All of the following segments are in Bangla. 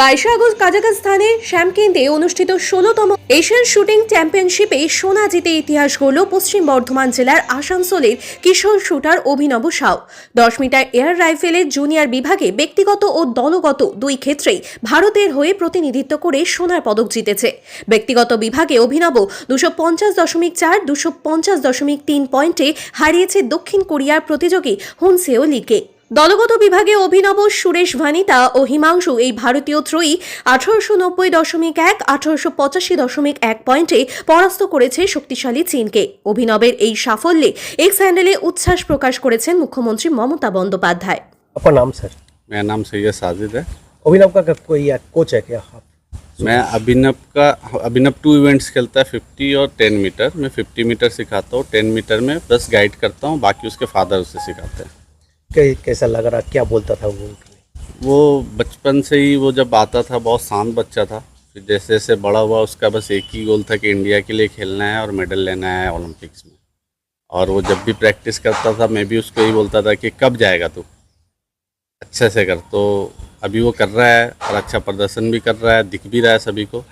বাইশে আগস্ট কাজাখস্তানে শ্যামকেন্দে অনুষ্ঠিত ষোলোতম এশিয়ান শুটিং চ্যাম্পিয়নশিপে সোনা জিতে ইতিহাস গড়ল পশ্চিম বর্ধমান জেলার আসানসোলের কিশোর শুটার অভিনব সাউ। দশ মিটার এয়ার রাইফেলের জুনিয়র বিভাগে ব্যক্তিগত ও দলগত দুই ক্ষেত্রেই ভারতের হয়ে প্রতিনিধিত্ব করে সোনার পদক জিতেছে। ব্যক্তিগত বিভাগে অভিনব দুশো পঞ্চাশ দশমিক চার, দুশো পঞ্চাশ দশমিক তিন পয়েন্টে হারিয়েছে দক্ষিণ কোরিয়ার প্রতিযোগী হুনসেও লিকে দলগত বিভাগে অভিনব সুরেশ ভানিতা ও হিমাংশু এই ভারতীয় ত্রয়ী আঠারোশো নব্বই দশমিক এক আঠারোশো পঁচাশি দশমিক এক পয়েন্টে পরাস্ত করেছে শক্তিশালী চীনকে অভিনবের এই সাফল্যে এক্স হ্যান্ডেলে উচ্ছ্বাস প্রকাশ করেছেন মুখ্যমন্ত্রী মমতা বন্দ্যোপাধ্যায় आपका नाम सर मेरा नाम सैयद साजिद है अभिनव का कोई कोच है क्या आप मैं अभिनव का अभिनव टू इवेंट्स खेलता है फिफ्टी और टेन मीटर मैं फिफ्टी मीटर सिखाता हूँ टेन मीटर में प्लस गाइड करता हूँ बाकी उसके फादर उसे सिखाते हैं कै- कैसा लग रहा? क्या बोलता था वो? वो बचपन से ही वो जब आता था बहुत शांत बच्चा था। फिर जैसे जैसे बड़ा हुआ उसका बस एक ही गोल था कि इंडिया के लिए खेलना है और मेडल लेना है ओलंपिक्स में। और वो जब भी प्रैक्टिस करता था मैं भी उसको यही बोलता था कि कब जाएगा तू? अच्छे से कर। तो अभी वो कर रहा है और अच्छा प्रदर्शन भी कर रहा है दिख भी रहा है सभी को।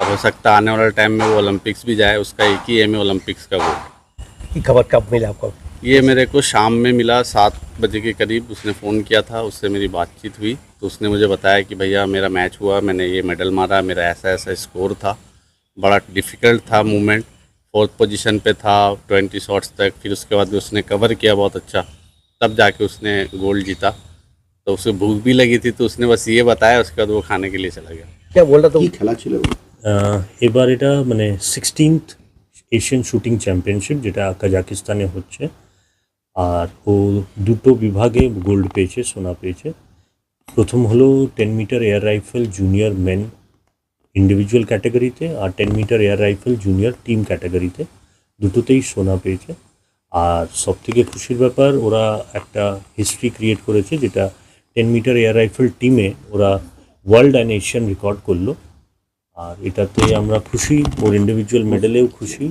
और हो सकता है आने वाले टाइम में वो ओलंपिक्स भी जाए उसका एक ही एम है ओलंपिक्स का गोल्ड की खबर कब मिला आपको? ये मेरे को शाम में मिला सात बजे के करीब उसने फ़ोन किया था उससे मेरी बातचीत हुई तो उसने मुझे बताया कि भैया मेरा मैच हुआ मैंने ये मेडल मारा मेरा ऐसा ऐसा स्कोर था बड़ा डिफ़िकल्ट था मूवमेंट फोर्थ पोजीशन पे था ट्वेंटी शॉट्स तक फिर उसके बाद उसने कवर किया बहुत अच्छा तब जाके उसने गोल्ड जीता तो उसे भूख भी लगी थी तो उसने बस ये बताया उसके बाद वो खाने के लिए चला गया क्या बोल रहा था কি খেলা ছিল আহ, এবার এটা মানে সিক্সটিন্থ এশিয়ান শুটিং চ্যাম্পিয়নশিপ যেটা কাজাকিস্তানে হচ্ছে আর ও দুটো বিভাগে গোল্ড পেয়েছে, সোনা পেয়েছে। প্রথম হলো ten metre air rifle junior men individual ক্যাটাগরিতে আর ten metre air rifle junior team ক্যাটাগরিতে দুটোতেই সোনা পেয়েছে। আর সবথেকে খুশির ব্যাপার, ওরা একটা হিস্ট্রি ক্রিয়েট করেছে যেটা টেন মিটার এয়ার রাইফেল টিমে ওরা ওয়ার্ল্ড অ্যান্ড এশিয়ান রেকর্ড করল। আর এটাতে আমরা খুশি, ওর ইন্ডিভিজুয়াল মেডেলেও খুশি।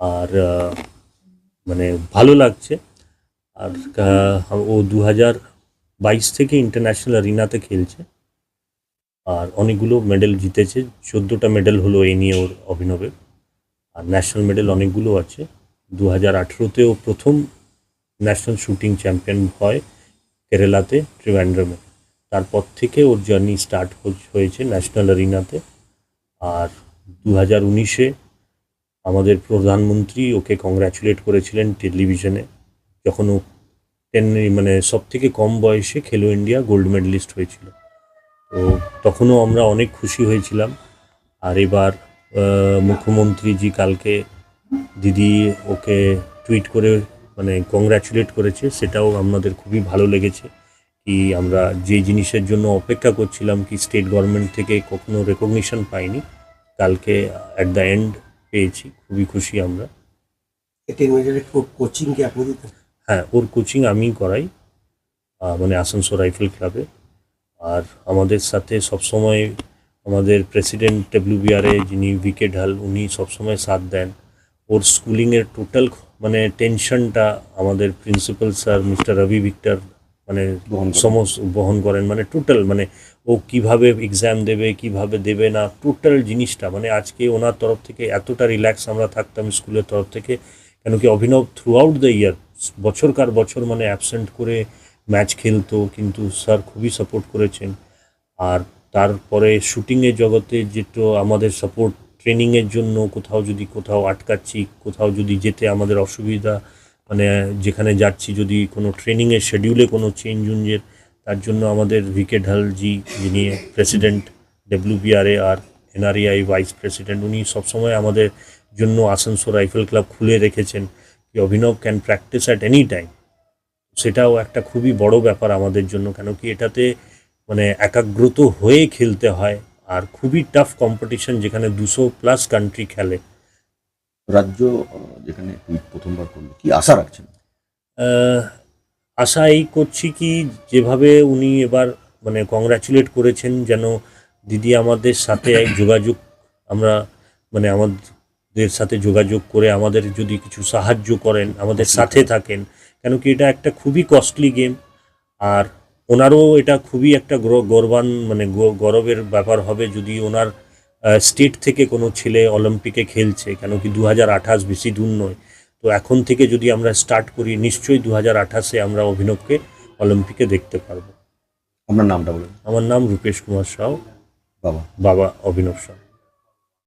আর মানে ভালো লাগছে। আর ও দু হাজার বাইশ থেকে ইন্টারন্যাশনাল অ্যারিনাতে খেলছে। আর অনেকগুলো মেডেল জিতেছে। চোদ্দোটা মেডেল হলো এই নিয়ে ওর অভিনবের আর ন্যাশনাল মেডেল অনেকগুলো আছে। দু হাজার আঠেরোতেও প্রথম ন্যাশনাল শুটিং চ্যাম্পিয়ন হয় কেরালাতে ট্রিভ্যান্ড্রামে তারপর থেকে ওর জার্নি স্টার্ট হয়েছে ন্যাশনাল অ্যারিনাতে আর দু হাজার উনিশে আমাদের প্রধানমন্ত্রী ওকে কংগ্র্যাচুলেট করেছিলেন টেলিভিশনে যখন ও টেন মানে সব থেকে কম বয়সে খেলো ইন্ডিয়া গোল্ড মেডেলিস্ট হয়েছিল। তো তখনও আমরা অনেক খুশি হয়েছিলাম। আর এবার মুখ্যমন্ত্রীজি কালকে দিদি ওকে টুইট করে মানে কংগ্র্যাচুলেট করেছে। সেটাও আমাদের খুবই ভালো লেগেছে কি আমরা যে জিনিসের জন্য অপেক্ষা করছিলাম কি স্টেট গভর্নমেন্ট থেকে কখনো রেকগনিশন পাইনি। কালকে অ্যাট দ্য এন্ড পেয়েছি খুবই খুশি আমরা। কোচিং কি আপনি হ্যাঁ ওর কোচিং আমিই করাই মানে আসানসোল রাইফেল ক্লাবে। আর আমাদের সাথে সবসময় আমাদের প্রেসিডেন্ট ডব্লিউবিআরএ যিনি ভিকে ঢাল উনি সবসময় সাথ দেন। ওর স্কুলিংয়ের টোটাল মানে টেনশনটা আমাদের principal sir mister Rabi Victor মানে সমস্ত বহন করেন মানে টোটাল মানে ও কীভাবে এক্সাম দেবে কীভাবে দেবে না টোটাল জিনিসটা মানে আজকে ওনার তরফ থেকে এতটা রিল্যাক্স আমরা থাকতাম স্কুলের তরফ থেকে কেন কি Abhinav throughout the year বছরকার বছর মানে অ্যাবসেন্ট করে ম্যাচ খেলতো কিন্তু স্যার খুবই সাপোর্ট করেছেন। আর তারপরে শুটিংয়ের জগতে যেটা আমাদের সাপোর্ট ট্রেনিংয়ের জন্য কোথাও যদি কোথাও আটকাচ্ছি কোথাও যদি যেতে আমাদের অসুবিধা মানে যেখানে যাচ্ছি যদি কোনো ট্রেনিংয়ের শেডিউলে কোনো চেঞ্জ উঞ্জের তার জন্য আমাদের ভিকে ঢালজি যিনি প্রেসিডেন্ট ডব্লিউবিআরএ আর এনআরএআই ভাইস প্রেসিডেন্ট উনি সবসময় আমাদের জন্য আসানসোল রাইফেল ক্লাব খুলে রেখেছেন কি Abhinav can practise at any time সেটাও একটা খুবই বড় ব্যাপার আমাদের জন্য কেন কি এটাতে মানে একাগ্রত হয়ে খেলতে হয় আর খুবই টাফ কম্পিটিশন যেখানে দুশো প্লাস কান্ট্রি খেলে। রাজ্য যেখানে টুইট প্রথমবার করল কি আশা রাখছেন? আশা এই করছি কি যেভাবে উনি এবার মানে কংগ্রাচুলেট করেছেন যেন দিদি আমাদের সাথে এক যোগাযোগ আমরা মানে আমাদের সাথে যোগাযোগ করে আমাদের যদি কিছু সাহায্য করেন আমাদের সাথে থাকেন কেন কি এটা একটা খুবই কস্টলি গেম আর ওনারও এটা খুবই একটা গর্বান মানে গৌরবের ব্যাপার হবে যদি ওনার স্টেট থেকে কোনো ছেলে অলিম্পিকে খেলছে কেন কি দু হাজার আঠাশ বেশি দূর নয়। তো এখন থেকে যদি আমরা স্টার্ট করি নিশ্চয়ই দু হাজার আঠাশে আমরা অভিনবকে অলিম্পিকে দেখতে পারব। আপনার নামটা বলুন। আমার নাম রূপেশ কুমার সাউ। বাবা। বাবা অভিনব সাউ।